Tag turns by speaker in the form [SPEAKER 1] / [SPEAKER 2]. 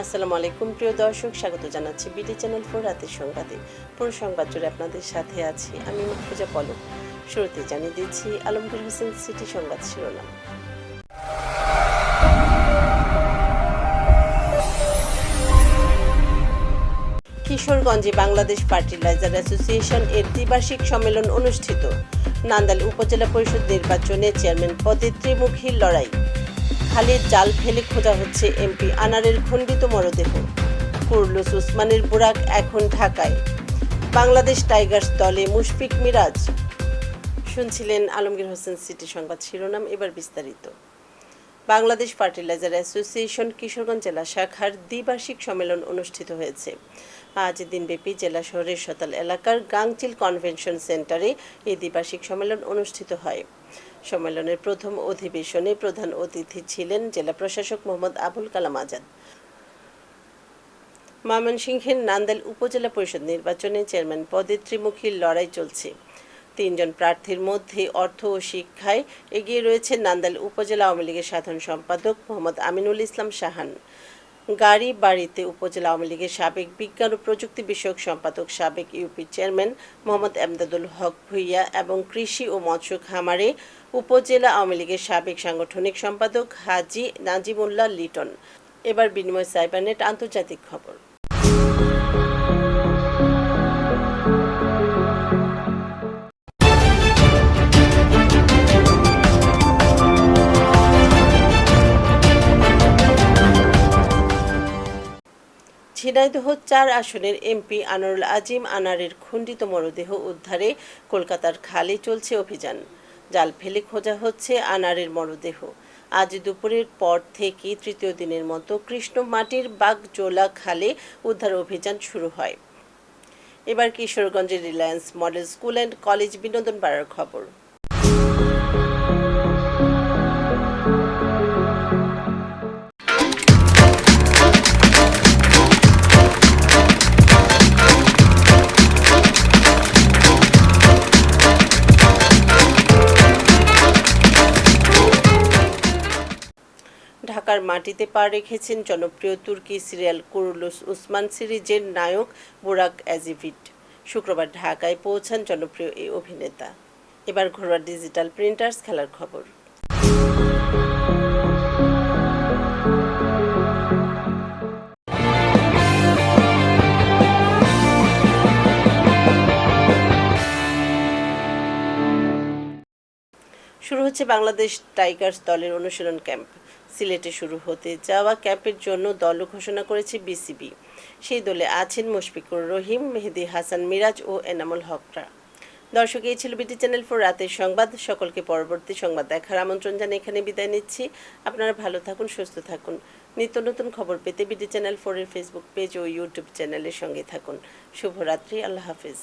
[SPEAKER 1] আলাইকুম, প্রিয় দর্শক, স্বাগত জানাচ্ছি বিডি চ্যানেল ফোর রাতের সংবাদে। পুরো সংবাদ জুড়ে আপনাদের সাথে আছি আমি মাহফুজা পলক। শুরুতে জানিয়ে দিচ্ছি আলমগীর হোসেন সিটি সংবাদ শিরোনাম। কিশোরগঞ্জে বাংলাদেশ ফার্টিলাইজার অ্যাসোসিয়েশন এর দ্বিবার্ষিক সম্মেলন অনুষ্ঠিত। নান্দাল উপজেলা পরিষদ নির্বাচনে চেয়ারম্যান পদে ত্রিমুখী লড়াই। খালের জাল ফেলে খোঁজা হচ্ছে এমপি আনারের খণ্ডিত মরদেহ। কুরলুস উসমানের বুরাক এখন ঢাকায়। বাংলাদেশ টাইগার্স দলে মুশফিক মিরাজ। শুনছিলেন আলমগীর হোসেন সিটি সংবাদ শিরোনাম, এবার বিস্তারিত। বাংলাদেশ ফার্টিলাইজার অ্যাসোসিয়েশন কিশোরগঞ্জ জেলা শাখার দ্বিবার্ষিক সম্মেলন অনুষ্ঠিত হয়েছে। আজ দিনব্যাপী জেলা শহরের সতাল এলাকার গাংচিল কনভেনশন সেন্টারে এই দ্বিবার্ষিক সম্মেলন অনুষ্ঠিত হয়। সম্মেলনের প্রথম অধিবেশনে প্রধান অতিথি ছিলেন জেলা প্রশাসক মোহাম্মদ আবুল কালাম আজাদ। ময়মনসিংহের নান্দাইল উপজেলা পরিষদ নির্বাচনে চেয়ারম্যান পদে ত্রিমুখী লড়াই চলছে। তিনজন প্রার্থীর মধ্যে অর্থ ও শিক্ষায় এগিয়ে রয়েছে নান্দাইল উপজেলা আওয়ামী লীগের সাধারণ সম্পাদক মোহাম্মদ আমিনুল ইসলাম শাহান গাড়ি বাড়িতে উপজেলা আওয়ামী লীগের সাবেক বিজ্ঞান ও প্রযুক্তি বিষয়ক সম্পাদক, সাবেক ইউপি চেয়ারম্যান মোহাম্মদ এমদাদুল হক ভুইয়া এবং কৃষি ও মৎস্য খামারে উপজেলা আওয়ামী লীগের সাবেক সাংগঠনিক সম্পাদক হাজি নাজিমুল্লাহ লিটন। এবার বিনিময় সাইবারনেট আন্তর্জাতিক খবর। ঝিনাইদহ চার আসনের এমপি আনোয়ারুল আজিম আনারের খণ্ডিত মরদেহ উদ্ধারে কলকাতার খালে চলছে অভিযান। জাল ফেলে খোঁজা হচ্ছে আনারের মরদেহ। আজ দুপুরের পর থেকে তৃতীয় দিনের মতো কৃষ্ণ মাটির বাগজোলা খালে উদ্ধার অভিযান শুরু হয়। এবার কিশোরগঞ্জের Reliance model school and college বিনোদন পাড়ার খবর। ঢাকার মাটিতে পা রেখেছেন জনপ্রিয় তুর্কি সিরিয়াল কুরুলুস উসমান সিরিজের নায়ক বুরাক অ্যাজিভিট শুক্রবার ঢাকায় পৌঁছান জনপ্রিয় এই অভিনেতা। এবার ঘরোয়া ডিজিটাল প্রিন্টার্স খেলার খবর। শুরু হচ্ছে বাংলাদেশ টাইগার্স দলের অনুশীলন ক্যাম্প। সিলেটে শুরু হতে যাওয়া ক্যাম্পের জন্য দলও ঘোষণা করেছে বিসিবি। সেই দলে আছেন মুশফিকুর রহিম, মেহেদি হাসান মিরাজ ও এনামুল হকরা। দর্শক, এই ছিল বিটি চ্যানেল ফোর রাতের সংবাদ। সকলকে পরবর্তী সংবাদ দেখার আমন্ত্রণ জানিয়ে এখানে বিদায় নিচ্ছি। আপনারা ভালো থাকুন, সুস্থ থাকুন। নিত্য নতুন খবর পেতে বিটি চ্যানেল ফোরের ফেসবুক পেজ ও ইউটিউব চ্যানেলের সঙ্গে থাকুন। শুভরাত্রি, আল্লাহ হাফিজ।